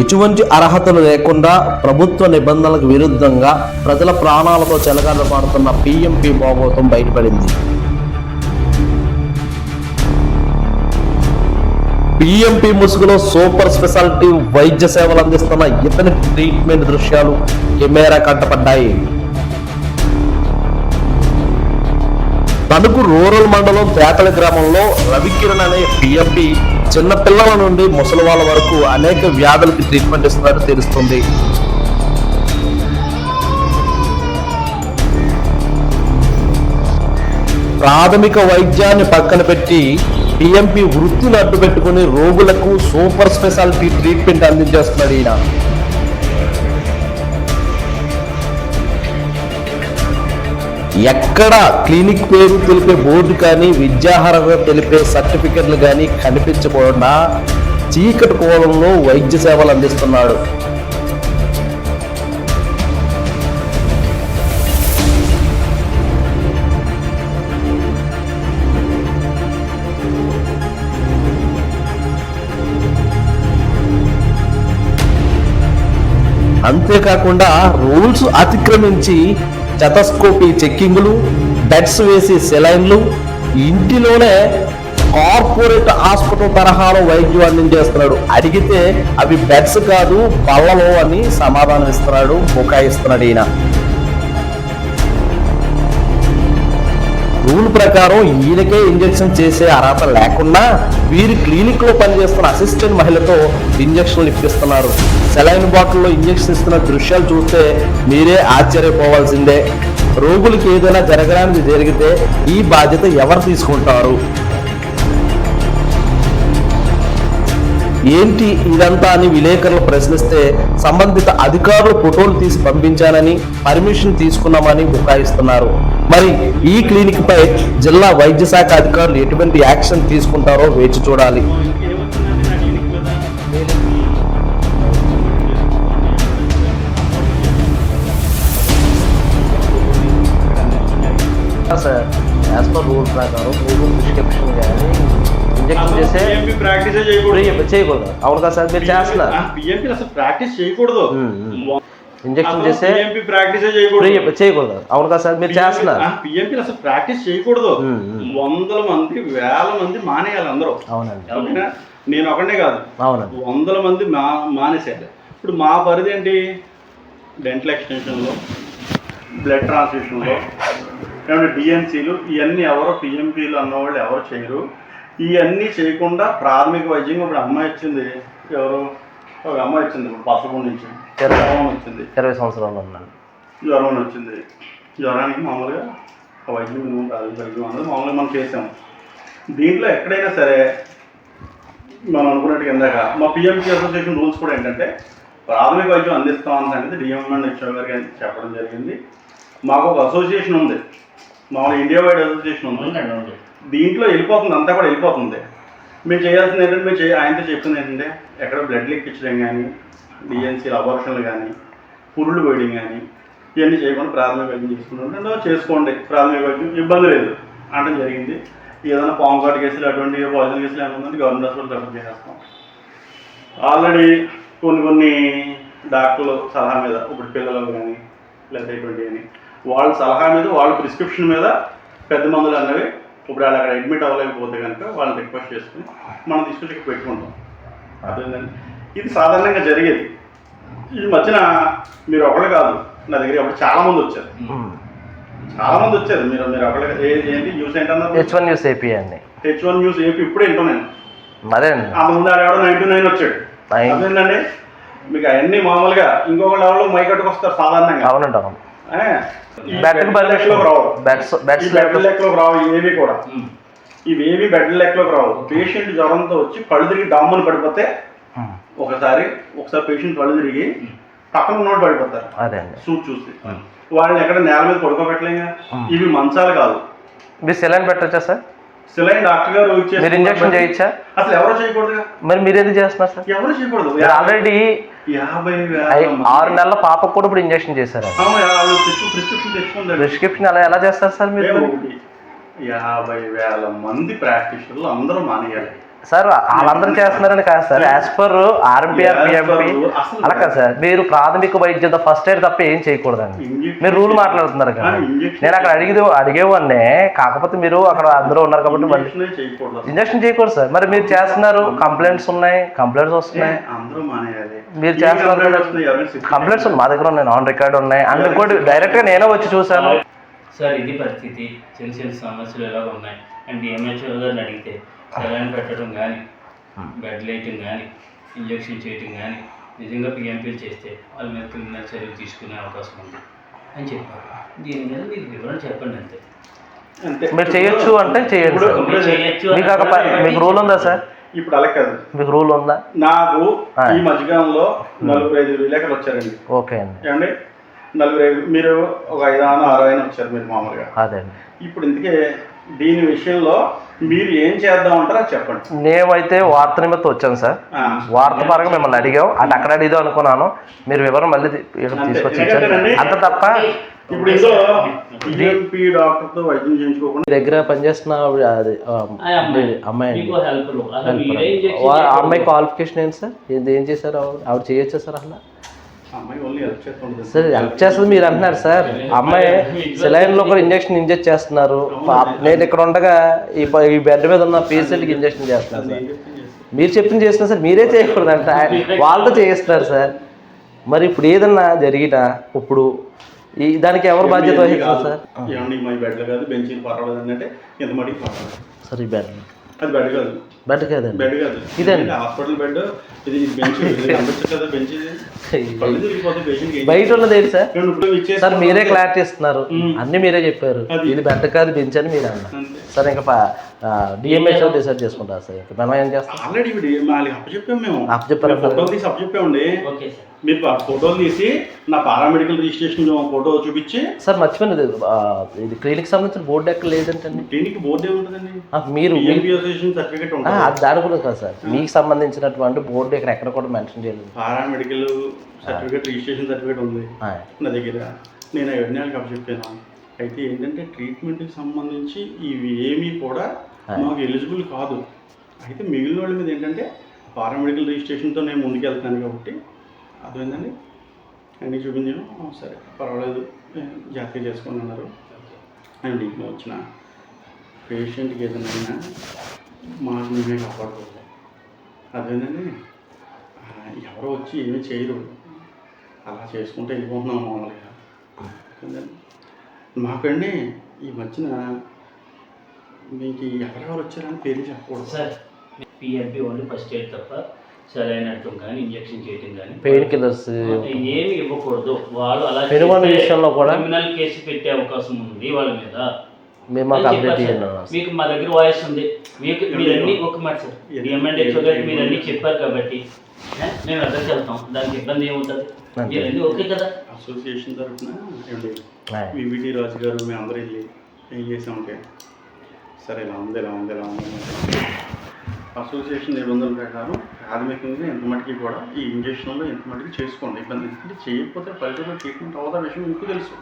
ఎటువంటి అర్హతలు లేకుండా ప్రభుత్వ నిబంధనలకు విరుద్ధంగా ప్రజల ప్రాణాలతో చెలగాటమాడుతున్న పిఎంపి బాగోతం బయటపడింది. పిఎంపి ముసుగులో సూపర్ స్పెషాలిటీ వైద్య సేవలు అందిస్తున్న ఇతని ట్రీట్మెంట్ దృశ్యాలు కెమెరా కంటపడ్డాయి. తణుకు రూరల్ మండలం తేతల గ్రామంలో రవికిరణ్ అనే పిఎంపి చిన్న పిల్లల నుండి ముసలి వాళ్ళ వరకు అనేక వ్యాధులకి ట్రీట్మెంట్ ఇస్తున్నట్టు తెలుస్తుంది. ప్రాథమిక వైద్యాన్ని పక్కన పెట్టి పిఎంపి వృత్తిని అడ్డు పెట్టుకుని రోగులకు సూపర్ స్పెషాలిటీ ట్రీట్మెంట్ అందించేస్తున్నాడు ఈయన. ఎక్కడ క్లినిక్ పేరు తెలిపే బోర్డు కానీ విద్యార్హత తెలిపే సర్టిఫికెట్లు కానీ కనిపించకుండా చీకటి కోణంలో వైద్య సేవలు అందిస్తున్నాడు. అంతేకాకుండా రూల్స్ అతిక్రమించి చెతస్కోపీ చెక్కింగ్లు బెడ్స్ వేసి సెలైన్లు ఇంటిలోనే కార్పొరేట్ హాస్పిటల్ తరహాలో వైద్యం అందించేస్తున్నాడు అడిగితే అవి బెడ్స్ కాదు బల్లలో అని సమాధానం ఇస్తున్నాడు బుకాయిస్తున్నాడు ఈయన. రూల్ ప్రకారం ఈయనకే ఇంజెక్షన్ చేసే అర్హత లేకుండా వీరు క్లినిక్లో పనిచేస్తున్న అసిస్టెంట్ మహిళతో ఇంజక్షన్లు ఇప్పిస్తున్నారు. సెలైన్ బాటిల్లో ఇంజెక్షన్ ఇస్తున్న దృశ్యాలు చూస్తే మీరే ఆశ్చర్యపోవాల్సిందే. రోగులకి ఏదైనా జరగడానికి జరిగితే ఈ బాధ్యత ఎవరు తీసుకుంటారు? ఏంటి ఇదంతా అని విలేకరులు ప్రశ్నిస్తే సంబంధిత అధికారులు ఫోటోలు తీసి పంపించానని పర్మిషన్ తీసుకున్నామని బుకాయిస్తున్నారు. మరి ఈ క్లినిక్ పై జిల్లా వైద్య శాఖ అధికారులు ఎటువంటి యాక్షన్ తీసుకుంటారో వేచి చూడాలి. సార్ యాజ్ పర్ రూల్ ప్రకారం రూల్ ప్రిస్క్రిప్షన్ కానీ ఇంజెక్షన్ చేసే ప్రాక్టీస్ చేయకూడదు. చేయకూడదు. అవును కదా సార్ మీరు చేస్తున్నారు. పిఎంపి అసలు ప్రాక్టీస్ చేయకూడదు. ఇంజెక్షన్ చేసే ప్రాక్టీస్ చేయకూడదు. చేయకూడదు. అవును కదా సార్ మీరు చేస్తున్నారు. పిఎంపి అసలు ప్రాక్టీస్ చేయకూడదు. వందల మంది వేల మంది మానేయాలి అందరూ. అవునండి. నేను ఒకనే కాదు. అవునండి. వందల మంది మా మానేసేయాలి ఇప్పుడు మా పరిధి ఏంటి? డెంటల్ ఎక్స్టెన్షన్లో బ్లడ్ ట్రాన్స్ఫ్యూషన్లో ఏమంటే డిఎన్సీలు ఇవన్నీ ఎవరో పిఎంపీలు అన్నవాళ్ళు ఎవరు చేయరు. ఇవన్నీ చేయకుండా ప్రాథమిక వైద్యం ఇప్పుడు అమ్మాయి వచ్చింది. ఎవరు? ఒక అమ్మాయి వచ్చింది ఇప్పుడు పసపు నుంచి. జ్వరం వచ్చింది. ఇరవై సంవత్సరాలు ఉన్నాను జ్వరం అని వచ్చింది. జ్వరానికి మామూలుగా వైద్యం మినిమం ప్రాథమిక వైద్యం అన్నది మామూలుగా మనం చేసాము దీంట్లో ఎక్కడైనా సరే మనం అనుకున్నట్టుగా ఇందాక మా పిఎంసీ అసోసియేషన్ రూల్స్ కూడా ఏంటంటే ప్రాథమిక వైద్యం అందిస్తాం అన్న సంగతి డిఎంఎన్ హెచ్ఓ గారు గారికి చెప్పడం జరిగింది. మాకు ఒక అసోసియేషన్ ఉంది. మామూలు ఇండియా వైడ్ అసోసియేషన్ ఉంది. దీంట్లో వెళ్ళిపోతుంది అంతా కూడా వెళ్ళిపోతుంది. మీరు చేయాల్సింది ఏంటంటే మీరు ఆయనతో చెప్తుంది ఏంటంటే ఎక్కడ బ్లడ్ లెక్కించడం కానీ డిఎన్సీలు అబార్షన్లు కానీ పురుళ్ళు పోయడం కానీ ఇవన్నీ చేయకుండా ప్రాథమిక వైద్యం చేసుకుంటుంటే చేసుకోండి ప్రాథమిక వైద్యం ఇబ్బంది లేదు. అనడం జరిగింది. ఏదైనా పాము కాటు కేసులు అటువంటి పాయిజన్ కేసులు ఏమైనా గవర్నమెంట్ హాస్పిటల్ రెఫర్ చేసేస్తాం. ఆల్రెడీ కొన్ని కొన్ని డాక్టర్లు సలహా మీద ఇప్పుడు పిల్లలు కానీ లేదా ఇటువంటి కానీ వాళ్ళ సలహా మీద వాళ్ళ ప్రిస్క్రిప్షన్ మీద పెద్ద మందులు అన్నవి ఇప్పుడు వాళ్ళు అక్కడ అడ్మిట్ అవ్వలేకపోతే కనుక వాళ్ళని రిక్వెస్ట్ చేసుకుని మనం తీసుకొచ్చి ఇక్కడ పెట్టుకుంటాం. అదేంటంటే ఇది సాధారణంగా జరిగేది. ఈ మధ్యన మీరు ఒకళ్ళు కాదు నా దగ్గర అప్పుడు చాలా మంది వచ్చారు. చాలా మంది వచ్చారు. మీరు మీరు ఒకళ్ళు ఏంటి? న్యూస్ ఏంటన్నారు? హెచ్ వన్ న్యూస్ ఏపీ అండి. హెచ్ వన్ న్యూస్ ఏపీ ఇప్పుడే వింటాను నేను. అదే అండి. ఆ ముందు ఆడేవాడు నైన్టీ నైన్ వచ్చాడు. అదేంటండి మీకు అవన్నీ మామూలుగా ఇంకొక లెవెల్లో మైకట్టుకు వస్తారు సాధారణంగా. అవునండి అవును. ఈ బెడ్ రావు. బెడ్స్ బెడ్స్ బెడ్ లెక్కలోకి రావు ఇవేవి కూడా. ఇవేవి బెడ్ లెక్కలోకి రావు. పేషెంట్ జ్వరంతో వచ్చి కళ్ళు తిరిగి డామ్మని పడిపోతే ఒకసారి ఒకసారి పేషెంట్ కళ్ళు తిరిగి పక్కన ఉన్నోడు పడిపోతారు. అదే సూట్ చూసి వాళ్ళని ఎక్కడ నేల మీద పడుకోబెట్టలేగా ఇవి మంచాలు కాదు. మీరు సెలైన్ పెట్టచ్చా సార్? మీరు ఇంజెక్షన్ చేయొచ్చా అసలు ఎవరు చేయకూడదు? మరి మీరు ఎందుకు చేస్తున్నారు సార్? ఎవరు చేయకూడదు? ఆల్రెడీ ఆరు నెలల పాపకు కూడా ఇప్పుడు ఇంజెక్షన్ చేశారు? ప్రిస్క్రిప్షన్ అలా ఎలా చేస్తారు సార్ మీరు? యాభై వేల మంది ప్రాక్టీషనర్లు అందరూ మానేయాలి. సార్ వాళ్ళందరూ చేస్తున్నారని కాదు sir. As per RMP or PMP అలా కాదు సార్. మీరు ప్రాథమిక వైద్యం ఫస్ట్ ఎయిడ్ తప్ప ఏం చేయకూడదండి. మీరు రూల్ మాట్లాడుతున్నారు కదా ఆ, injection నేను అక్కడ అడిగి అడిగేవాడినే. కాకపోతే మీరు అక్కడ అందరూ ఉన్నారు కాబట్టి మళ్ళీ ఇంజక్షనే చేయకూడదు అసలు. ఇంజక్షన్ చేయకూడదు సార్. మరి మీరు చేస్తున్నారు. కంప్లైంట్స్ ఉన్నాయి. కంప్లైంట్స్ వస్తున్నాయి. మీరు చేస్తున్నారు కదా. కంప్లైంట్స్ ఉన్నాయి మా దగ్గర ఉన్నాయి. ఆన్ రికార్డ్ ఉన్నాయి. అండ్ ఇంకోటి డైరెక్ట్గా నేనే వచ్చి చూసాను సార్ ఇది పరిస్థితి. చిన్న చిన్న సమస్యలు ఎలా ఉన్నాయి. అండ్ డిఎంహెచ్ఓ గారిని అడిగితే సెలైన్ పెట్టడం కానీ బెడ్ లైటింగ్ కానీ ఇంజెక్షన్ చేయటం కానీ నిజంగా పిఎంపీలు చేస్తే వాళ్ళ మీద క్రిమినల్ చర్యలు తీసుకునే అవకాశం ఉంది అని చెప్పారు. దీని మీద మీరు వివరణ చెప్పండి అంతే. అంతే. మీరు చేయొచ్చు అంటే చేయొచ్చు మీకు ఒక మీకు రూల్ ఉందా సార్? ఇప్పుడు అలా కాదు. మీకు రూల్ ఉందా? నాకు. ఈ మధ్యకాలంలో నలుగురు ఐదు విలేకరులు వచ్చారండి. ఓకే అండి. ఏమండి? నలుగురు ఐదు మీరు ఒక ఐదు ఆరు ఆయన వచ్చారు మీరు మామూలుగా. అదే ఇప్పుడు ఇందుకే దీని విషయంలో మీరు ఏం చేద్దాం అంటారో అది చెప్పండి. నేనైతే వార్త నిమిత్తం వచ్చాను సార్. ఆ. వార్త పరంగా మిమ్మల్ని అడిగాం అటు అక్కడ అడిగిదాం అనుకున్నాను. మీరు వివరం మళ్ళీ. తీసుకొచ్చి అంత తప్ప ఇప్పుడు డాక్టర్తో వైద్యం చేయించుకోకుండా మీ దగ్గర పనిచేస్తున్న అమ్మాయి అమ్మాయి క్వాలిఫికేషన్ ఏంటి సార్? ఇది ఏం చేశారు ఆవిడ చేయొచ్చా సార్ అసలు అమ్మాయి ఓన్లీ హెల్ప్ చేస్తుంటుంది సార్ హెల్ప్ చేస్తుంది మీరు అంటున్నారు సార్. అమ్మాయి సెలైన్లో కూడా ఇంజక్షన్ ఇంజెక్ట్ చేస్తున్నారు. నేను ఇక్కడ ఉండగా ఈ ఈ బెడ్ మీద ఉన్న పేషెంట్కి ఇంజక్షన్ చేస్తున్నారు సార్. మీరు చెప్పింది చేస్తున్నారు సార్. మీరే చేయకూడదు అంట వాళ్ళతో చేయిస్తున్నారు సార్. మరి ఇప్పుడు ఏదన్నా జరిగినా ఇప్పుడు ఈ దానికి ఎవరు బాధ్యత వహిస్తారు సార్? ఏమండి మా బెడ్లు కాదు బెంచీలు పర్వాలేదు అంటే ఇంత మటుకు పర్వాలేదు సార్ ఈ బెడ్ అది బెడ్ కాదు. బెడ్ కదండి. బెడ్ కాదు. ఇదండి. హాస్పిటల్ బెడ్ ఇది బెంచ్ కదా బెంచ్ బయట ఉన్నది ఏంటి సార్? సార్ మీరే క్లారిటీ ఇస్తున్నారు. అన్ని మీరే చెప్పారు. ఇది బెడ్ కాదు బెంచ్ అని మీరు అన్నారు. సార్ ఇంకా డిఎంహెచ్ఓ డిసైడ్ చేసుకుంటారు సార్? ఇంకా మనం ఏం చేస్తాం ఆల్రెడీ అప్పచెప్పాం మేము. అప్పచెప్పారా అప్పచెప్పామండి ఓకే సార్. మీరు ఆ ఫోటోలు తీసి నా పారామెడికల్ రిజిస్ట్రేషన్ ఫోటో చూపించి సార్ మర్చిపోయింది ఇది, క్లినిక్ సంబంధించిన బోర్డు ఎక్కడ లేదంటండి. క్లినిక్ బోర్డు ఏముంటుందండి మీరు సర్టిఫికేట్ ఉంటుంది? దాని గురించి కాదు సార్. మీకు సంబంధించినటువంటి బోర్డు ఇక్కడ ఎక్కడ కూడా మెన్షన్ చేయలేదు. పారామెడికల్ సర్టిఫికేట్ రిజిస్ట్రేషన్ సర్టిఫికేట్ ఉంది. నా దగ్గర నేను అవన్నీ వాళ్ళకి అప్పచెప్పాను అయితే ఏంటంటే ట్రీట్మెంట్కి సంబంధించి ఇవి ఏమీ కూడా మాకు ఎలిజిబుల్ కాదు. అయితే మిగిలిన వాళ్ళ మీద ఏంటంటే పారామెడికల్ రిజిస్ట్రేషన్తో నేను ముందుకెళ్తున్నాను కాబట్టి అర్థమైందండి? అన్నీ చూపించాను. సరే. పర్వాలేదు. జాగ్రత్త జాగ్రత్తగా చేసుకోండి అన్నారు అండ్ ఇంట్లో వచ్చిన పేషెంట్కి ఏదైనా అయినా మాకు మేమే కాపాడుకోవాలి. అదేంటండి ఎవరో వచ్చి ఏమీ చేయరు. అలా చేసుకుంటే వెళ్ళిపోతున్నాం మామూలుగా. మాకండి ఈ మధ్యన మీకు ఎవరెవరు వచ్చారని పేరు చెప్పకూడదు. Sir PMP only first aid తప్ప సెలైన్ అట్టడం కానీ ఇంజెక్షన్ చేయటం కానీ పెయిన్ కిల్లర్స్ ఏమి ఇవ్వకూడదు. వాళ్ళు అలా పెనుగొండ చేస్తే విషయంలో కూడా క్రిమినల్ కేసు పెట్టే అవకాశం ఉంది వాళ్ళ మీద. మేము మాకు అప్డేట్ చేయండి. మీకు మా దగ్గర వాయిస్ ఉంది. మీకు మీరన్నీ ఒక మాట సార్. డిఎంఎండ్హెచ్ఓ గారికి మీరన్నీ చెప్పారు కాబట్టి మేము అడ్రస్ వెళ్తాం. దానికి ఇబ్బంది ఏముంటుంది. మీరన్నీ ఓకే కదా? అసోసియేషన్ తరఫున. వివిటి రాజు గారు మేము అందరూ వెళ్ళి ఏం చేసామంటే సరే ఇలా ఉంది ఇలా ఉంది ఇలా ఉంది. అసోసియేషన్ నిబంధనల ప్రకారం ప్రాథమికంగా ఎంత మటుకి కూడా ఈ ఇంజక్షన్లో ఎంత మటుకు చేసుకోండి. ఇబ్బంది ఎందుకంటే చేయకపోతే ఫలితంలో ట్రీట్మెంట్ అవుతా విషయం మీకు తెలుసు.